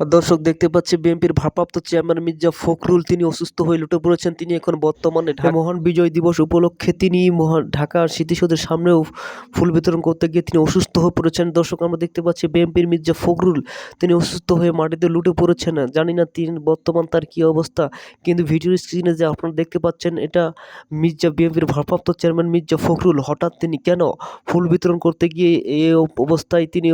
দর্শক দেখতে পাচ্ছি বিএনপির ভারপ্রাপ্ত চেয়ারম্যান মির্জা ফখরুল তিনি অসুস্থ হয়ে লুটে পড়েছেন। তিনি এখন বর্তমানে মহান বিজয় দিবস উপলক্ষে তিনি মহান ঢাকার স্মৃতিসৌধের সামনেও ফুল বিতরণ করতে গিয়ে তিনি অসুস্থ হয়ে পড়েছেন। দর্শক আমরা দেখতে পাচ্ছি বিএনপির মির্জা ফখরুল তিনি অসুস্থ হয়ে মাটিতে লুটে পড়েছেন। জানি না তিনি বর্তমান তার কী অবস্থা কিন্তু ভিডিও স্ক্রিনে যে আপনারা দেখতে পাচ্ছেন এটা মির্জা বিএনপির ভারপ্রাপ্ত চেয়ারম্যান মির্জা ফখরুল। হঠাৎ তিনি কেন ফুল বিতরণ করতে গিয়ে এই অবস্থায় তিনি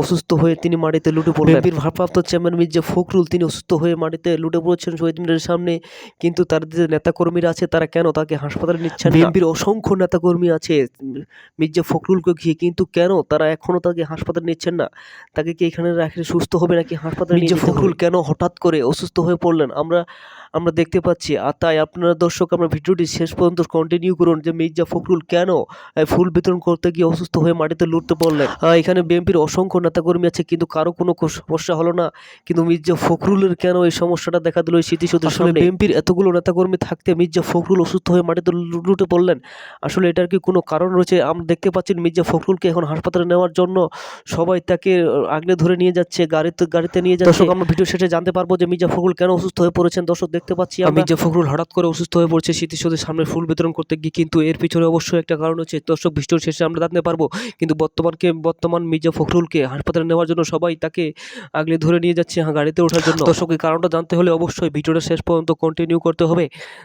অসুস্থ হয়ে তিনি মাটিতে লুটে পড়লেন? বিএনপির ভারপ্রাপ্ত চেয়ারম্যান মির্জা ফখরুল তিনি অসুস্থ হয়ে মাটিতে লুটে পড়েছেন শহীদ মিনারের সামনে। কিন্তু তার যে নেতাকর্মীরা আছে তারা কেন তাকে হাসপাতালে নিচ্ছেন বিএনপির অসংখ্য নেতাকর্মী আছে মির্জা ফখরুলকে ঘিয়ে কিন্তু কেন তারা এখনও তাকে হাসপাতালে নিচ্ছেন না? তাকে কি এখানে রাখলে সুস্থ হবে নাকি হাসপাতালে মির্জা ফখরুল কেন হঠাৎ করে অসুস্থ হয়ে পড়লেন? আমরা আমরা দেখতে পাচ্ছি। আর তাই আপনারা দর্শক আমরা ভিডিওটি শেষ পর্যন্ত কন্টিনিউ করুন যে মির্জা ফখরুল কেন ফুল বিতরণ করতে গিয়ে অসুস্থ হয়ে মাটিতে লুটতে পড়লেন? এখানে বিএনপির অসংখ্য নেতাকর্মী আছে কিন্তু কারও কোনো সমস্যা হলো না। কিন্তু মির্জা ফখরুলের কেন এই সমস্যাটা দেখা দিল এই স্মৃতিসৌধের সামনে? বিএনপির এতগুলো নেতাকর্মী থাকতে মির্জা ফখরুল অসুস্থ হয়ে মাটিতে লুটে পড়লেন। আসলে এটার কি কোনো কারণ রয়েছে? আমরা দেখতে পাচ্ছি মির্জা ফখরুলকে এখন হাসপাতালে নেওয়ার জন্য সবাই তাকে আগলে ধরে নিয়ে যাচ্ছে গাড়িতে গাড়িতে নিয়ে যাচ্ছে। দর্শক আমরা ভিডিও শেষে জানতে পারব যে মির্জা ফখরুল কেন অসুস্থ হয়ে পড়েছেন। দর্শক দেখতে পাচ্ছি আমি যে ফখরুল হঠাৎ করে অসুস্থ হয়ে পড়ছে স্মৃতিসৌধের সামনে ফুল বিতরণ করতে গিয়ে কিন্তু এর পিছনে অবশ্যই একটা কারণ হচ্ছে, দর্শক ভিডিওর শেষে আমরা জানতে পারব। কিন্তু বর্তমানকে, বর্তমান মির্জা ফখরুলকে হাসপাতালে নেওয়ার জন্য সবাই তাকে আগলে ধরে নিয়ে যাচ্ছে হ্যাঁ গাড়িতে ওঠার জন্য। দর্শক, এই কারণটা জানতে হলে অবশ্যই ভিডিওটা শেষ পর্যন্ত কন্টিনিউ করতে হবে।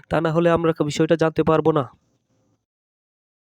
তা না হলে আমরা বিষয়টা জানতে পারব না।